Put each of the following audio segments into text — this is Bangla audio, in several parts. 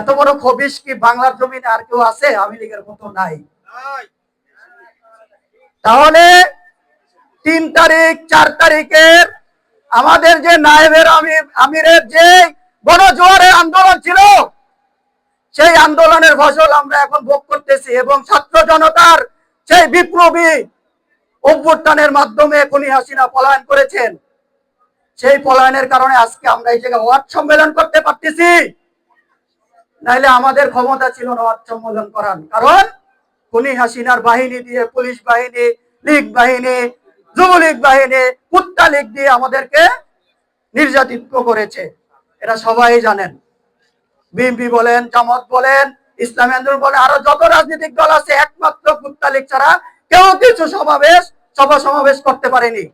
এত বড় খবিস কি বাংলার জমিনে আর কেউ আছে? আওয়ামী লীগের মতো নাই। তাহলে তিন তারিখ চার তারিখের আমাদের যে নায়েবের আমিরের যে গণজোয়ারের আন্দোলন ছিল সেই আন্দোলনের ফসল আমরা এখন ভোগ করতেছি এবং ছাত্র জনতার সেই বিপ্লবী অভ্যুত্থানের মাধ্যমে খুনি হাসিনা পলায়ন করেছেন। সেই পলায়নের কারণে আজকে আমরা এই জায়গায় ওয়ার্ড সম্মেলন করতে পারতেছি। নাইলে আমাদের ক্ষমতা ছিল না ওয়ার্ড করার। কারণ খুনি হাসিনার বাহিনী দিয়ে, পুলিশ বাহিনী, লীগ বাহিনী, যুবলীগ বাহিনী কুত্তা লীগ দিয়ে আমাদেরকে নির্যাতিত করেছে। এটা সবাই জানেন। বিএনপি বলেন, জামাত বলেন, ইসলাম আন্দোলন বলেন, আরও যত রাজনৈতিক দল আছে, একমাত্র কুত্তা লীগ ছাড়া কেউ কিছু সমাবেশ, সভা সমাবেশ করতে পারেনি।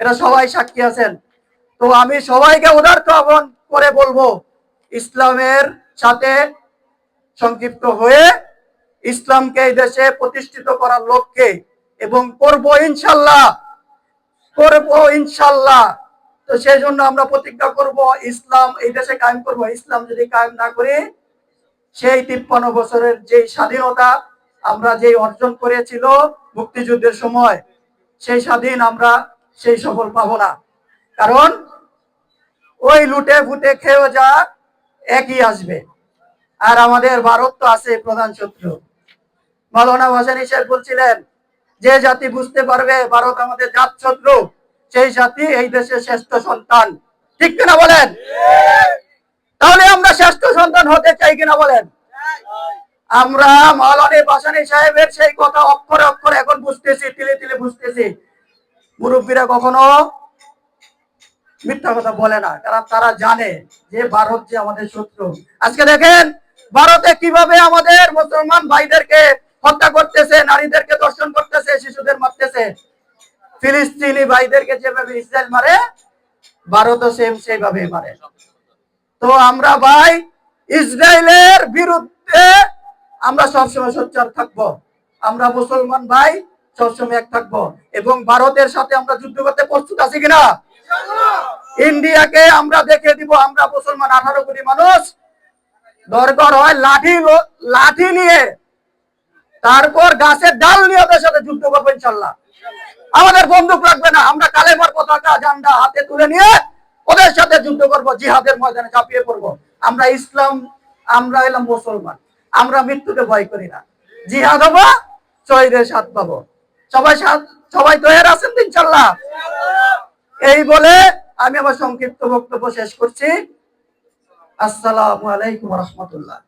এটা সবাই সাক্ষী আছেন। তো আমি সবাইকে উদার্ত আহ্বান করে বলব, ইসলামের সাথে সংক্ষিপ্ত হয়ে ইসলামকে এই দেশে প্রতিষ্ঠিত করার লক্ষ্যে এবং করব ইনশাল্লাহ করব ইনশাল্লাহ। তো সেই জন্য আমরা প্রতিজ্ঞা করব, ইসলাম, এই দেশে কায়েম করব। ইসলাম যদি কায়েম না করি, সেই তিপ্পান্ন বছরের যে স্বাধীনতা আমরা যে অর্জন করেছিল মুক্তিযুদ্ধের সময়, সেই স্বাধীন আমরা সেই সফল পাবো না। কারণ ওই লুটে ফুটে খেয়েও যা একই আসবে। আর আমাদের ভারত তো আছে প্রধান শত্রু। মাওলানা ভাসানী সাহেব বলছিলেন, যে জাতি বুঝতে পারবে ভারত আমাদের জাত শত্রু, সেই জাতি এই দেশের শ্রেষ্ঠ সন্তান। ঠিক কিনা বলেন? তাহলে আমরা শ্রেষ্ঠ সন্তান হতে চাই কিনা বলেন? আমরা মাওলানা ভাসানী সাহেবের সেই কথা অক্ষরে অক্ষরে এখন বুঝতেছি, তিলে তিলে বুঝতেছি। মুরব্বীরা কখনো মিথ্যা কথা বলে না, কারণ তারা জানে যে ভারত যে আমাদের শত্রু। আজকে দেখেন, ভারতে কীভাবে আমাদের মুসলমান ভাইদেরকে হত্যা করতেছে, নারীদেরকে দর্শন করতেছে, শিশুদের মারতেছে। ফিলিস্তিনি ভাইদেরকে যেভাবে ইসরায়েল মারে, ভারতও সেম সেইভাবে মারে। তো আমরা ভাই, ইসরায়েলের বিরুদ্ধে আমরা সবসময় সোচ্চার থাকব। আমরা মুসলমান ভাই, সবসময় এক থাকব। এবং ভারতের সাথে আমরা যুদ্ধ করতে প্রস্তুত আছি কিনা? ইন্ডিয়াকে আমরা দেখে দিব, আমরা মুসলমান আঠারো কোটি মানুষ। দরকার হয় লাঠি লাঠি নিয়ে তারপর গাছের ডাল নিয়ে ওদের সাথে যুদ্ধ করব ইনশাল্লাহ। আমাদের বন্দুক লাগবে না, আমরা কালেমার পতাকা, ঝান্ডা হাতে তুলে নিয়ে ওদের সাথে যুদ্ধ করব, জিহাদের ময়দানে ঝাঁপিয়ে পড়ব। আমরা ইসলাম, আমরা এলাম মুসলমান, আমরা মৃত্যুকে ভয় করি না। জিহাদ হব, শহীদের সাথ পাবো। সবাই সবাই তৈরি আছেন ইনশাল্লাহ? এই বলে আমি আমার সংক্ষিপ্ত বক্তব্য শেষ করছি। আসসালামু আলাইকুম রহমতুল্লাহ।